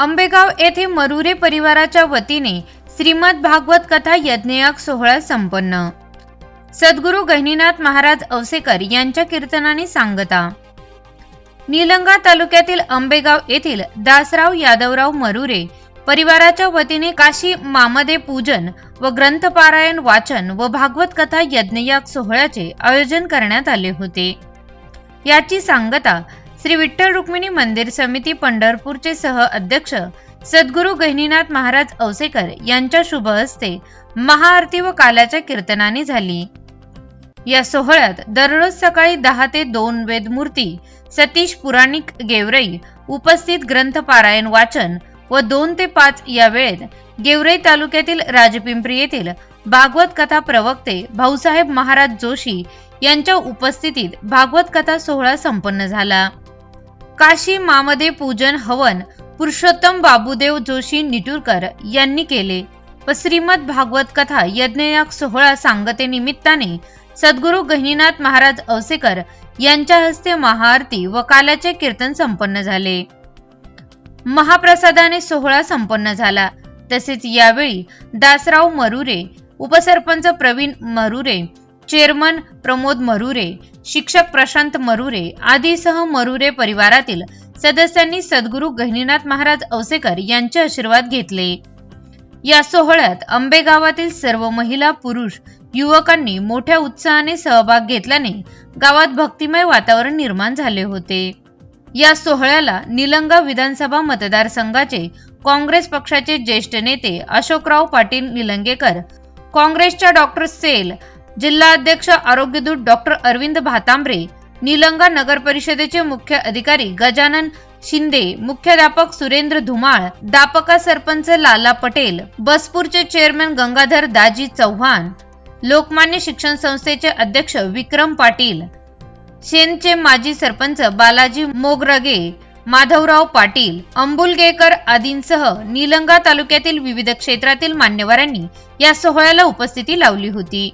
आंबेगाव येथे मरुरे परिवाराच्या वतीने श्रीमद भागवत कथा यज्ञयाग सोहळा संपन्न. सद्गुरू गहिनीनाथ महाराज अवसेकर यांच्या कीर्तनाने सांगता. निलंगा तालुक्यातील आंबेगाव येथील दासराव यादवराव मरुरे परिवाराच्या वतीने काशी मामदे पूजन व ग्रंथपारायण वाचन व भागवत कथा यज्ञयाग सोहळ्याचे आयोजन करण्यात आले होते. याची सांगता श्री विठ्ठल रुक्मिणी मंदिर समिती पंढरपूरचे सह अध्यक्ष सद्गुरू गहिनीनाथ महाराज औसेकर यांच्या शुभ हस्ते महाआरती व काल्याच्या कीर्तनाने झाली. या सोहळ्यात दररोज सकाळी दहा ते दोन वेदमूर्ती सतीश पुराणिक गेवराई उपस्थित ग्रंथपारायण वाचन व दोन ते पाच या वेळेत गेवराई तालुक्यातील राजपिंपरी येथील भागवत कथा प्रवक्ते भाऊसाहेब महाराज जोशी यांच्या उपस्थितीत भागवत कथा सोहळा संपन्न झाला. काशी मामदे पूजन हवन पुरुषोत्तम बाबूदेव जोशी निटूरकर यांनी केले. व श्रीमद भागवत कथा यज्ञयाग सोहळा सांगते निमित्ताने सद्गुरू गहिनीनाथ महाराज औसेकर यांच्या हस्ते महाआरती व काल्याचे कीर्तन संपन्न झाले. महाप्रसादाने सोहळा संपन्न झाला. तसेच यावेळी दासराव मरुरे उपसरपंच प्रवीण मरुरे चेअरमन प्रमोद मरुरे शिक्षक प्रशांत मरुरे आदीसह मरुरे परिवारातील सदस्यांनी सद्गुरू गहिनीनाथ महाराज औसेकर यांचे आशीर्वाद घेतले. या सोहळ्यात आंबे गावातील सर्व महिला पुरुष युवकांनी मोठ्या उत्साहाने सहभाग घेतल्याने गावात भक्तिमय वातावरण निर्माण झाले होते. या सोहळ्याला निलंगा विधानसभा मतदारसंघाचे काँग्रेस पक्षाचे ज्येष्ठ नेते अशोकराव पाटील निलंगेकर काँग्रेसच्या डॉक्टर सेल जिल्हाध्यक्ष आरोग्यदूत डॉक्टर अरविंद भातांबरे निलंगा नगर परिषदेचे मुख्य अधिकारी गजानन शिंदे मुख्याध्यापक सुरेंद्र धुमाळ दापका सरपंच लाला पटेल बसपूरचे चेअरमॅन गंगाधर दाजी चव्हाण लोकमान्य शिक्षण संस्थेचे अध्यक्ष विक्रम पाटील शेनचे माजी सरपंच बालाजी मोगरगे माधवराव पाटील अंबुलगेकर आदींसह निलंगा तालुक्यातील विविध क्षेत्रातील मान्यवरांनी या सोहळ्याला उपस्थिती लावली होती.